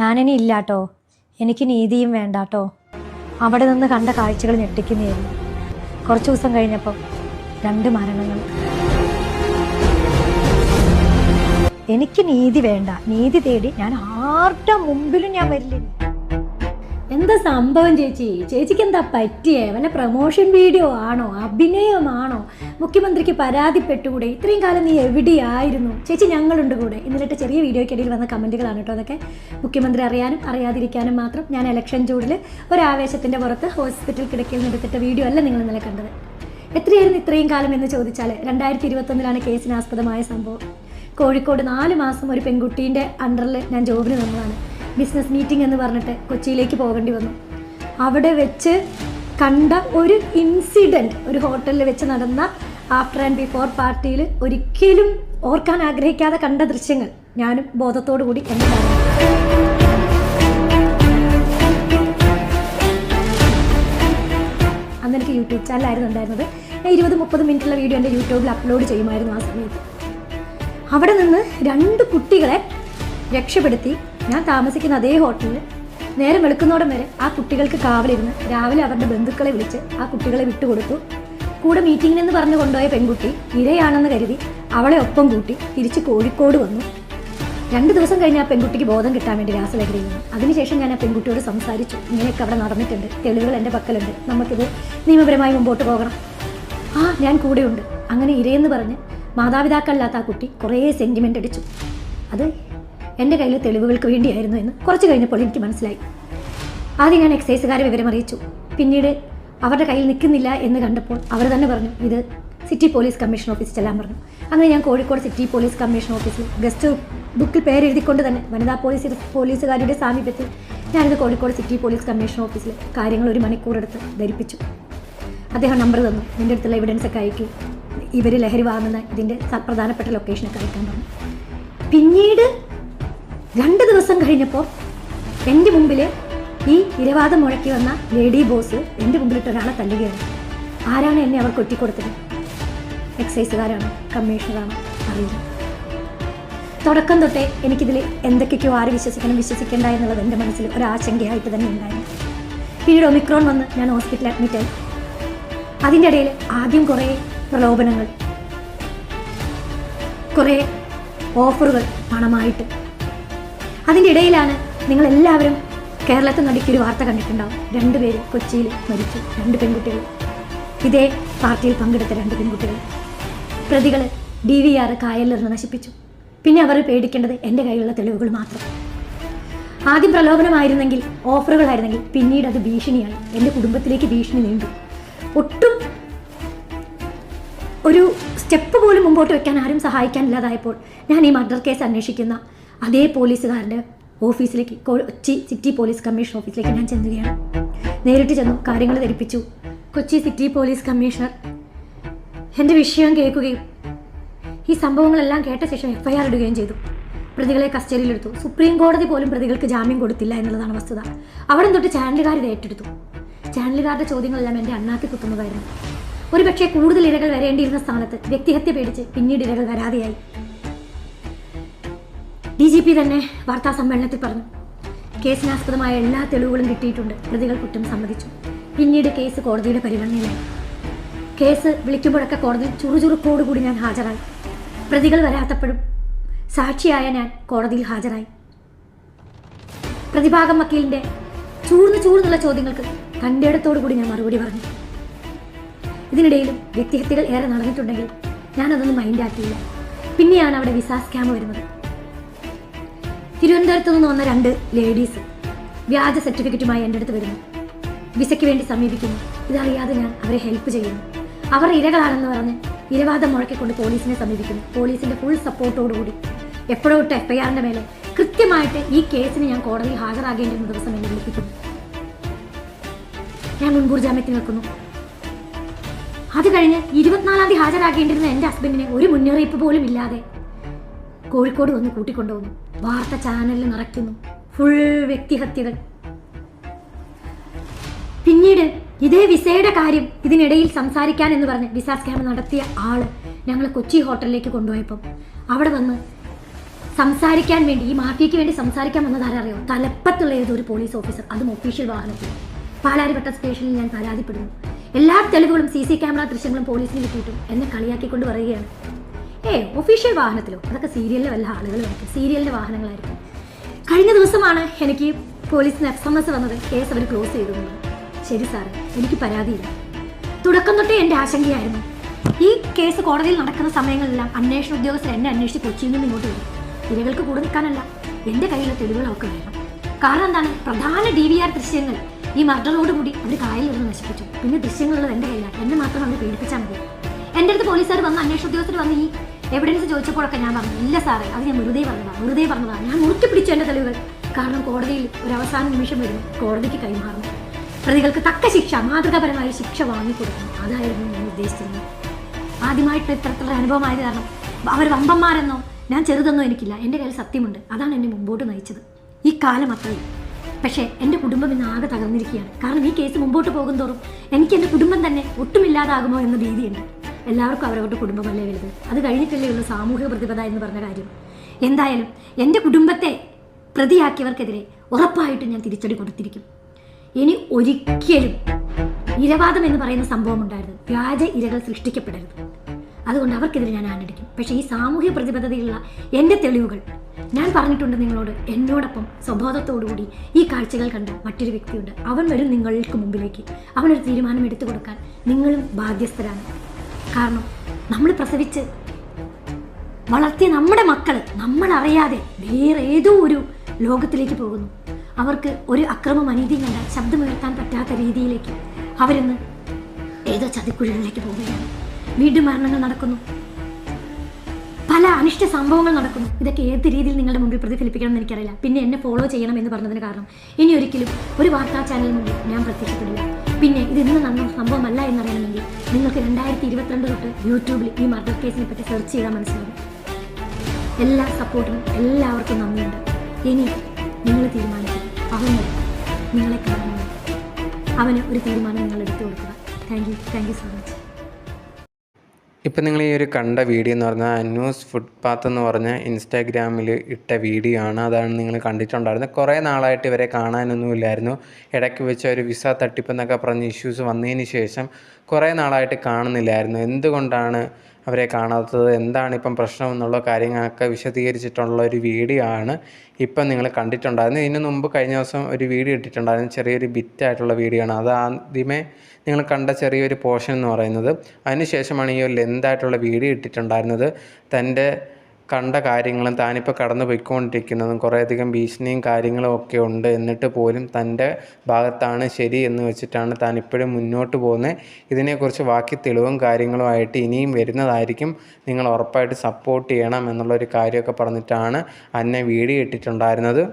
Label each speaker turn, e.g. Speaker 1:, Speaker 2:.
Speaker 1: ഞാനിനി ഇല്ലാട്ടോ. എനിക്ക് നീതിയും വേണ്ടാട്ടോ. അവിടെ നിന്ന് കണ്ട കാഴ്ചകൾ ഞെട്ടിക്കുന്നതായിരുന്നു കുറച്ച് ദിവസം കഴിഞ്ഞപ്പോൾ രണ്ട് മരണങ്ങൾ. എനിക്ക് നീതി വേണ്ട. നീതി തേടി ഞാൻ ആരുടെ മുമ്പിലും ഞാൻ വരില്ല
Speaker 2: എന്താ സംഭവം ചേച്ചി? ചേച്ചിക്ക് എന്താ പറ്റിയേ? വല്ല പ്രൊമോഷൻ വീഡിയോ ആണോ? അഭിനയമാണോ? മുഖ്യമന്ത്രിക്ക് പരാതിപ്പെട്ടുകൂടെ? ഇത്രയും കാലം നീ എവിടെയായിരുന്നു? ചേച്ചി ഞങ്ങളുണ്ട് കൂടെ. ഇന്നലത്തെ ചെറിയ വീഡിയോയ്ക്കിടയിൽ വന്ന കമന്റുകളാണ് കേട്ടോ അതൊക്കെ. മുഖ്യമന്ത്രി അറിയാനും അറിയാതിരിക്കാനും മാത്രം ഞാൻ ഇലക്ഷൻ ചൂടിൽ ഒരാവേശത്തിന്റെ പുറത്ത് ഹോസ്പിറ്റൽ കിടക്കയിൽ നിന്നെടുത്തിട്ട വീഡിയോ അല്ല നിങ്ങൾ ഇന്നലെ കണ്ടത്. എത്രയായിരുന്നു ഇത്രയും കാലം എന്ന് ചോദിച്ചാൽ രണ്ടായിരത്തി ഇരുപത്തൊന്നിലാണ് കേസിനാസ്പദമായ സംഭവം. കോഴിക്കോട് നാല് മാസം ഒരു പെൺകുട്ടീന്റെ അണ്ടറിൽ ഞാൻ ജോബിന് നിന്നതാണ് ബിസിനസ് മീറ്റിംഗ് എന്ന് പറഞ്ഞിട്ട് കൊച്ചിയിലേക്ക് പോകേണ്ടി വന്നു. അവിടെ വെച്ച് കണ്ട ഒരു ഇൻസിഡന്റ് ഒരു ഹോട്ടലിൽ വെച്ച് നടന്ന ആഫ്റ്റർ ആൻഡ് ബിഫോർ പാർട്ടിയിൽ ഒരിക്കലും ഓർക്കാൻ ആഗ്രഹിക്കാതെ കണ്ട ദൃശ്യങ്ങൾ ഞാനും ബോധത്തോടു കൂടി എന്നതാണ് അന്ന് എനിക്ക് യൂട്യൂബ് ചാനലായിരുന്നു ഉണ്ടായിരുന്നത്. ഇരുപത് മുപ്പത് മിനിറ്റുള്ള വീഡിയോ എന്റെ യൂട്യൂബിൽ അപ്ലോഡ് ചെയ്യുമായിരുന്നു ആ സമയത്ത്. അവിടെ നിന്ന് രണ്ട് കുട്ടികളെ രക്ഷപ്പെടുത്തി ഞാൻ താമസിക്കുന്ന അതേ ഹോട്ടലിൽ നേരം വെളുക്കുന്നോടം വരെ ആ കുട്ടികൾക്ക് കാവലിരുന്ന് രാവിലെ അവരുടെ ബന്ധുക്കളെ വിളിച്ച് ആ കുട്ടികളെ വിട്ടുകൊടുത്തു. കൂടെ മീറ്റിങ്ങിനെന്ന് പറഞ്ഞു കൊണ്ടുപോയ പെൺകുട്ടി ഇരയാണെന്ന് കരുതി അവളെ ഒപ്പം കൂട്ടി തിരിച്ച് കോഴിക്കോട് വന്നു. രണ്ട് ദിവസം കഴിഞ്ഞ് ആ പെൺകുട്ടിക്ക് ബോധം കിട്ടാൻ വേണ്ടി രാസലഹരി വന്നു. അതിനുശേഷം ഞാൻ ആ പെൺകുട്ടിയോട് സംസാരിച്ചു. ഇങ്ങനെയൊക്കെ അവിടെ നടന്നിട്ടുണ്ട്. തെളിവുകൾ എന്റെ പക്കലുണ്ട്. നമുക്കിത് നിയമപരമായി മുമ്പോട്ട് പോകണം. ആ ഞാൻ കൂടെയുണ്ട്. അങ്ങനെ ഇരയെന്ന് പറഞ്ഞ് മാതാപിതാക്കളില്ലാത്ത ആ കുട്ടി കുറേ സെന്റിമെന്റ് അടിച്ചു. അത് എന്റെ കയ്യിലെ തെളിവുകൾക്ക് വേണ്ടിയായിരുന്നു എന്ന് കുറച്ച് കഴിഞ്ഞപ്പോൾ എനിക്ക് മനസ്സിലായി. ആദ്യം ഞാൻ എക്സൈസുകാരെ വിവരം അറിയിച്ചു. പിന്നീട് അവരുടെ കയ്യിൽ നിൽക്കുന്നില്ല എന്ന് കണ്ടപ്പോൾ അവർ തന്നെ പറഞ്ഞു ഇത് സിറ്റി പോലീസ് കമ്മീഷൻ ഓഫീസ് ചെല്ലാൻ പറഞ്ഞു. അങ്ങനെ ഞാൻ കോഴിക്കോട് സിറ്റി പോലീസ് കമ്മീഷൻ ഓഫീസിൽ ഗസ്റ്റ് ബുക്കിൽ പേരെഴുതിക്കൊണ്ട് തന്നെ വനിതാ പോലീസ് പോലീസുകാരുടെ സാമീപ്യത്തിൽ ഞാനിത് കോഴിക്കോട് സിറ്റി പോലീസ് കമ്മീഷൻ ഓഫീസിൽ കാര്യങ്ങൾ ഒരു മണിക്കൂറെടുത്ത് ധരിപ്പിച്ചു. അദ്ദേഹം നമ്പർ തന്നു. എന്റെ അടുത്തുള്ള എവിഡൻസ് ഒക്കെ അയക്കി. ഇവർ ലഹരി വാങ്ങുന്ന ഇതിന്റെ പ്രധാനപ്പെട്ട ലൊക്കേഷനൊക്കെ അയക്കാൻ പറഞ്ഞു. പിന്നീട് രണ്ട് ദിവസം കഴിഞ്ഞപ്പോൾ എന്റെ മുമ്പിൽ ഈ ഇരവാദം മുഴക്കി വന്ന ലേഡി ബോസ് എന്റെ മുമ്പിലിട്ട് ഒരാളെ തല്ലുകയാണ് ആരാണ് എന്നെ അവർക്ക് ഒറ്റിക്കൊടുത്തത്? എക്സൈസുകാരാണ്? കമ്മീഷണറാണ്? അറിയില്ല. തുടക്കം തൊട്ടേ എനിക്കിതിൽ എന്തൊക്കെയോ ആര് വിശ്വസിക്കണം വിശ്വസിക്കേണ്ട എന്നുള്ളത് എന്റെ മനസ്സിൽ ഒരാശങ്കയായിട്ട് തന്നെ ഉണ്ടായിരുന്നു പിന്നീട് ഒമിക്രോൺ വന്ന് ഞാൻ ഹോസ്പിറ്റലിൽ അഡ്മിറ്റായി അതിന്റെ ഇടയിൽ ആദ്യം കുറേ പ്രലോഭനങ്ങൾ കുറേ ഓഫറുകൾ പണമായിട്ട് അതിന്റെ ഇടയിലാണ് നിങ്ങൾ എല്ലാവരും കേരളത്തിൽ ഒരു വാർത്ത കണ്ടിട്ടുണ്ടാവും. രണ്ടുപേര് കൊച്ചിയിൽ മരിച്ചു രണ്ട് പെൺകുട്ടികൾ. ഇതേ പാർട്ടിയിൽ പങ്കെടുത്ത രണ്ട് പെൺകുട്ടികൾ. പ്രതികൾ ഡി വി ആർ കായലിലിരുന്ന് നശിപ്പിച്ചു. പിന്നെ അവർ പേടിക്കേണ്ടത് എന്റെ കയ്യിലുള്ള തെളിവുകൾ മാത്രം. ആദ്യം പ്രലോഭനമായിരുന്നെങ്കിൽ ഓഫറുകളായിരുന്നെങ്കിൽ പിന്നീട് അത് ഭീഷണിയാണ്. എന്റെ കുടുംബത്തിലേക്ക് ഭീഷണി നീണ്ടു. ഒട്ടും ഒരു സ്റ്റെപ്പ് പോലും മുമ്പോട്ട് വെക്കാൻ ആരും സഹായിക്കാനില്ലാതായപ്പോൾ ഞാൻ ഈ മർഡർ കേസ് അന്വേഷിക്കുന്ന അതേ പോലീസുകാരന്റെ ഓഫീസിലേക്ക് കൊച്ചി സിറ്റി പോലീസ് കമ്മീഷൻ ഓഫീസിലേക്ക് ഞാൻ ചെന്നുകയാണ് നേരിട്ട് ചെന്നു കാര്യങ്ങൾ ധരിപ്പിച്ചു. കൊച്ചി സിറ്റി പോലീസ് കമ്മീഷണർ എന്റെ വിഷയം കേൾക്കുകയും ഈ സംഭവങ്ങളെല്ലാം കേട്ട ശേഷം എഫ്ഐആർ ഇടുകയും ചെയ്തു. പ്രതികളെ കസ്റ്റഡിയിലെടുത്തു. സുപ്രീം കോടതി പോലും പ്രതികൾക്ക് ജാമ്യം കൊടുത്തില്ല എന്നുള്ളതാണ് വസ്തുത. അവിടെ തൊട്ട് ചാനലുകാർ ഇത് ഏറ്റെടുത്തു. ചാനലുകാരുടെ ചോദ്യങ്ങളെല്ലാം എന്റെ അണ്ണാക്കി കുത്തുന്നതായിരുന്നു. ഒരുപക്ഷെ കൂടുതൽ ഇരകൾ വരേണ്ടിയിരുന്ന സ്ഥാനത്ത് വ്യക്തിഹത്യ പേടിച്ച് പിന്നീട് ഇരകൾ വരാതെയായി. ഡി ജി പി തന്നെ വാർത്താ സമ്മേളനത്തിൽ പറഞ്ഞു. കേസിനാസ്പദമായ എല്ലാ തെളിവുകളും കിട്ടിയിട്ടുണ്ട്. പ്രതികൾ കുറ്റം സമ്മതിച്ചു. പിന്നീട് കേസ് കോടതിയുടെ പരിഗണനയിലായി. കേസ് വിളിക്കുമ്പോഴൊക്കെ കോടതി ചുറുചുറുക്കോടുകൂടി ഞാൻ ഹാജരായി. പ്രതികൾ വരാത്തപ്പോഴും സാക്ഷിയായ ഞാൻ കോടതിയിൽ ഹാജരായി. പ്രതിഭാഗം വക്കീലിന്റെ ചൂർന്ന് ചൂർന്നുള്ള ചോദ്യങ്ങൾക്ക് കണ്ടിടത്തോടു കൂടി ഞാൻ മറുപടി പറഞ്ഞു. ഇതിനിടയിലും വ്യക്തിഹത്യകൾ ഏറെ നടന്നിട്ടുണ്ടെങ്കിൽ ഞാനതൊന്നും മൈൻഡാക്കിയില്ല പിന്നെയാണ് അവിടെ വിസ സ്കാം വരുന്നത്. തിരുവനന്തപുരത്ത് നിന്ന് വന്ന രണ്ട് ലേഡീസ് വ്യാജ സർട്ടിഫിക്കറ്റുമായി എന്റെ അടുത്ത് വരുന്നു. വിസയ്ക്ക് വേണ്ടി സമീപിക്കുന്നു. ഇതറിയാതെ ഞാൻ അവരെ ഹെൽപ്പ് ചെയ്യുന്നു. അവർ ഇരകളാണെന്ന് പറഞ്ഞ് ഇരവാദം മുഴക്കിക്കൊണ്ട് പോലീസിനെ സമീപിക്കുന്നു. പോലീസിന്റെ ഫുൾ സപ്പോർട്ടോടുകൂടി എപ്പോഴോ ഇട്ട എഫ് ഐ ആറിന്റെ മേലെ കൃത്യമായിട്ട് ഈ കേസിന് ഞാൻ കോടതിയിൽ ഹാജരാകേണ്ടിരുന്ന ദിവസം എന്നെ വിളിപ്പിക്കുന്നു. ഞാൻ മുൻകൂർ ജാമ്യത്തിൽ നിൽക്കുന്നു. അത് കഴിഞ്ഞ് ഇരുപത്തിനാലാം തീയതി ഹാജരാകേണ്ടിരുന്ന എന്റെ ഹസ്ബൻഡിനെ ഒരു മുന്നറിയിപ്പ് പോലും ഇല്ലാതെ കോഴിക്കോട് വന്ന് കൂട്ടിക്കൊണ്ടുപോകുന്നു വാർത്ത ചാനലിൽ നിറയ്ക്കുന്നു ഫുൾ വ്യക്തിഹത്യകൾ. പിന്നീട് ഇതേ വിസയുടെ കാര്യം ഇതിനിടയിൽ സംസാരിക്കാൻ എന്ന് പറഞ്ഞ് വിസ സ്കാം നടത്തിയ ആൾ ഞങ്ങൾ കൊച്ചി ഹോട്ടലിലേക്ക് കൊണ്ടുപോയപ്പം അവിടെ വന്ന് സംസാരിക്കാൻ വേണ്ടി ഈ മാഫിയയ്ക്ക് വേണ്ടി സംസാരിക്കാൻ വന്നത് ആരറിയോ? തലപ്പത്തുള്ള ഏതൊരു പോലീസ് ഓഫീസർ. അതും ഒഫീഷ്യൽ വാഹനത്തിൽ. പാലാരിവട്ട സ്റ്റേഷനിൽ ഞാൻ പരാതിപ്പെടുന്നു. എല്ലാ തെളിവുകളും സി സി ക്യാമറ ദൃശ്യങ്ങളും പോലീസിന് കിട്ടിയിട്ടും എന്നെ കളിയാക്കിക്കൊണ്ട് പറയുകയാണ്. ഏ ഒഫീഷ്യൽ വാഹനത്തിലോ? അതൊക്കെ സീരിയലിലെ വല്ല ആളുകൾ നോക്കും സീരിയലിന്റെ വാഹനങ്ങളായിരിക്കും. കഴിഞ്ഞ ദിവസമാണ് എനിക്ക് പോലീസിന് എസ് എം എസ് വന്നത്. കേസ് അവർ ക്ലോസ് ചെയ്തു. ശരി സാർ എനിക്ക് പരാതിയില്ല. തുടക്കം തൊട്ടേ എന്റെ ആശങ്കയായിരുന്നു. ഈ കേസ് കോടതിയിൽ നടക്കുന്ന സമയങ്ങളെല്ലാം അന്വേഷണ ഉദ്യോഗസ്ഥർ എന്നെ അന്വേഷിച്ച് കൊച്ചിയിൽ നിന്ന് ഇങ്ങോട്ട് വരും. ഇരകൾക്ക് കൂടെ നിൽക്കാനല്ല എന്റെ കയ്യിലെ തെളിവുകളൊക്കെ വേണം. കാരണം എന്താണ്? പ്രധാന ഡി വി ആർ ദൃശ്യങ്ങൾ ഈ മർഡറോടുകൂടി അവർ കായലിരുന്ന് നശിപ്പിച്ചു. പിന്നെ ദൃശ്യങ്ങളുള്ളത് എന്റെ കയ്യിലാണ്. എന്നെ മാത്രം അവർ പേടിപ്പിച്ചാൽ മതി. എന്റെ അടുത്ത് പോലീസുകാർ വന്ന് അന്വേഷണ ഉദ്യോഗസ്ഥർ വന്ന് ഈ എവിഡൻസ് ചോദിച്ചപ്പോഴൊക്കെ ഞാൻ പറഞ്ഞു ഇല്ല സാറേ അത് ഞാൻ വെറുതെ പറഞ്ഞതാണ് വെറുതെ പറഞ്ഞതാണ് ഞാൻ മുറുക്കി പിടിച്ചു എന്റെ തെളിവുകൾ. കാരണം കോടതിയിൽ ഒരു അവസാന നിമിഷം വരും കോടതിക്ക് കൈമാറണം പ്രതികൾക്ക് തക്ക ശിക്ഷ മാതൃകാപരമായ ശിക്ഷ വാങ്ങിക്കൊടുക്കണം അതായിരുന്നു ഞാൻ ഉദ്ദേശിച്ചിരുന്നത് ആദ്യമായിട്ട് ഇത്തരത്തിലുള്ള അനുഭവമായത് കാരണം അവർ വമ്പന്മാരെന്നോ ഞാൻ ചെറുതെന്നോ എനിക്കില്ല. എന്റെ കയ്യിൽ സത്യമുണ്ട്. അതാണ് എന്നെ മുമ്പോട്ട് നയിച്ചത്. ഈ കാലം അത്രയും. പക്ഷേ എന്റെ കുടുംബം ഇന്ന് ആകെ തകർന്നിരിക്കുകയാണ്. കാരണം ഈ കേസ് മുമ്പോട്ട് പോകുന്തോറും എനിക്ക് എന്റെ കുടുംബം തന്നെ ഒട്ടുമില്ലാതാകുമോ എന്ന ഭീതിയുണ്ട്. എല്ലാവർക്കും അവരവരുടെ കുടുംബമല്ലേ വലുത്. അത് കഴിഞ്ഞിട്ടല്ലേ ഉള്ളൂ സാമൂഹിക പ്രതിബദ്ധ എന്ന് പറഞ്ഞ കാര്യം. എന്തായാലും എന്റെ കുടുംബത്തെ പ്രതിയാക്കിയവർക്കെതിരെ ഉറപ്പായിട്ടും ഞാൻ തിരിച്ചടി കൊടുത്തിരിക്കും. ഇനി ഒരിക്കലും ഇരവാദം എന്ന് പറയുന്ന സംഭവം ഉണ്ടായിരുന്നു വ്യാജ ഇരകൾ സൃഷ്ടിക്കപ്പെടരുത്. അതുകൊണ്ട് അവർക്കെതിരെ ഞാൻ ആഞ്ഞടിക്കും. പക്ഷേ ഈ സാമൂഹ്യ പ്രതിബദ്ധതയുള്ള എന്റെ തെളിവുകൾ ഞാൻ പറഞ്ഞിട്ടുണ്ട് നിങ്ങളോട്. എന്നോടൊപ്പം സ്വബോധത്തോടുകൂടി ഈ കാഴ്ചകൾ കണ്ട മറ്റൊരു വ്യക്തിയുണ്ട്. അവൻ വരും നിങ്ങൾക്ക് മുമ്പിലേക്ക്. അവനൊരു തീരുമാനം എടുത്തു കൊടുക്കാൻ നിങ്ങളും ബാധ്യസ്ഥരാണ്. കാരണം നമ്മൾ പ്രസവിച്ച് വളർത്തിയ നമ്മുടെ മക്കൾ നമ്മൾ അറിയാതെ വേറെ ഏതോ ഒരു ലോകത്തിലേക്ക് പോകുന്നു. അവർക്ക് ഒരു അക്രമം അനീതിയും കണ്ട ശബ്ദമുയർത്താൻ പറ്റാത്ത രീതിയിലേക്ക് അവരിന്ന് ഏതോ ചതിക്കുഴികളിലേക്ക് പോവുകയാണ്. വീണ്ടും മരണങ്ങൾ നടക്കുന്നു. പല അനിഷ്ട സംഭവങ്ങൾ നടക്കുന്നു. ഇതൊക്കെ ഏത് രീതിയിൽ നിങ്ങളുടെ മുമ്പിൽ പ്രതിഫലിപ്പിക്കണം എന്ന് എനിക്കറിയില്ല. പിന്നെ എന്നെ ഫോളോ ചെയ്യണം എന്ന് പറഞ്ഞതിന് കാരണം ഇനി ഒരിക്കലും ഒരു വാർത്താ ചാനലിന് മുമ്പിൽ ഞാൻ പ്രത്യക്ഷപ്പെടില്ല. പിന്നെ ഇതെന്ന് നടന്ന സംഭവമല്ല എന്നറിയണമെങ്കിൽ നിങ്ങൾക്ക് രണ്ടായിരത്തി ഇരുപത്തിരണ്ട് തൊട്ട് യൂട്യൂബിൽ ഈ മർഡർ കേസിനെ പറ്റി സെർച്ച് ചെയ്താൽ മനസ്സിലാവും. എല്ലാ സപ്പോർട്ടും എല്ലാവർക്കും നന്ദിയുണ്ട്. ഇനി നിങ്ങൾ തീരുമാനിക്കും അവന് നിങ്ങളെ കാണുന്നു അവന് ഒരു തീരുമാനം നിങ്ങൾ എടുത്തു കൊടുക്കുക. Thank you thank you so much
Speaker 3: ഇപ്പം നിങ്ങൾ ഈ ഒരു കണ്ട വീഡിയോ എന്ന് പറഞ്ഞാൽ അന്യൂസ് ഫുട്പാത്ത് എന്ന് പറഞ്ഞ ഇൻസ്റ്റാഗ്രാമിൽ ഇട്ട വീഡിയോ ആണ്. അതാണ് നിങ്ങൾ കണ്ടിട്ടുണ്ടായിരുന്നത്. കുറേ നാളായിട്ട് ഇവരെ കാണാനൊന്നുമില്ലായിരുന്നു ഇടയ്ക്ക് വെച്ച് ഒരു വിസ തട്ടിപ്പെന്നൊക്കെ പറഞ്ഞ് ഇഷ്യൂസ് വന്നതിന് ശേഷം കുറേ നാളായിട്ട് കാണുന്നില്ലായിരുന്നു. എന്തുകൊണ്ടാണ് അവരെ കാണാത്തത്? എന്താണ് ഇപ്പം പ്രശ്നം എന്നുള്ള കാര്യങ്ങളൊക്കെ വിശദീകരിച്ചിട്ടുള്ള ഒരു വീഡിയോ ആണ് ഇപ്പം നിങ്ങൾ കണ്ടിട്ടുണ്ടായിരുന്നു ഇതിന് മുമ്പ് കഴിഞ്ഞ ദിവസം ഒരു വീഡിയോ ഇട്ടിട്ടുണ്ടായിരുന്നു. ചെറിയൊരു ബിറ്റായിട്ടുള്ള വീഡിയോ ആണ്. അത് ആദ്യമേ നിങ്ങൾ കണ്ട ചെറിയൊരു പോർഷൻ എന്ന് പറയുന്നത്. അതിനുശേഷമാണ് ഈ ഒരു ലെന്തായിട്ടുള്ള വീഡിയോ ഇട്ടിട്ടുണ്ടായിരുന്നത്. തന്റെ കണ്ട കാര്യങ്ങളും താനിപ്പോൾ കടന്നു പോയിക്കൊണ്ടിരിക്കുന്നതും കുറേയധികം ഭീഷണിയും കാര്യങ്ങളും ഒക്കെ ഉണ്ട്. എന്നിട്ട് പോലും തന്റെ ഭാഗത്താണ് ശരി എന്ന് വെച്ചിട്ടാണ് താൻ ഇപ്പോഴും മുന്നോട്ട് പോകുന്നത്. ഇതിനെക്കുറിച്ച് ബാക്കി തെളിവും കാര്യങ്ങളുമായിട്ട് ഇനിയും വരുന്നതായിരിക്കും. നിങ്ങൾ ഉറപ്പായിട്ട് സപ്പോർട്ട് ചെയ്യണം എന്നുള്ളൊരു കാര്യമൊക്കെ പറഞ്ഞിട്ടാണ് അന്നെ വീഡിയോ ഇട്ടിട്ടുണ്ടായിരുന്നത്.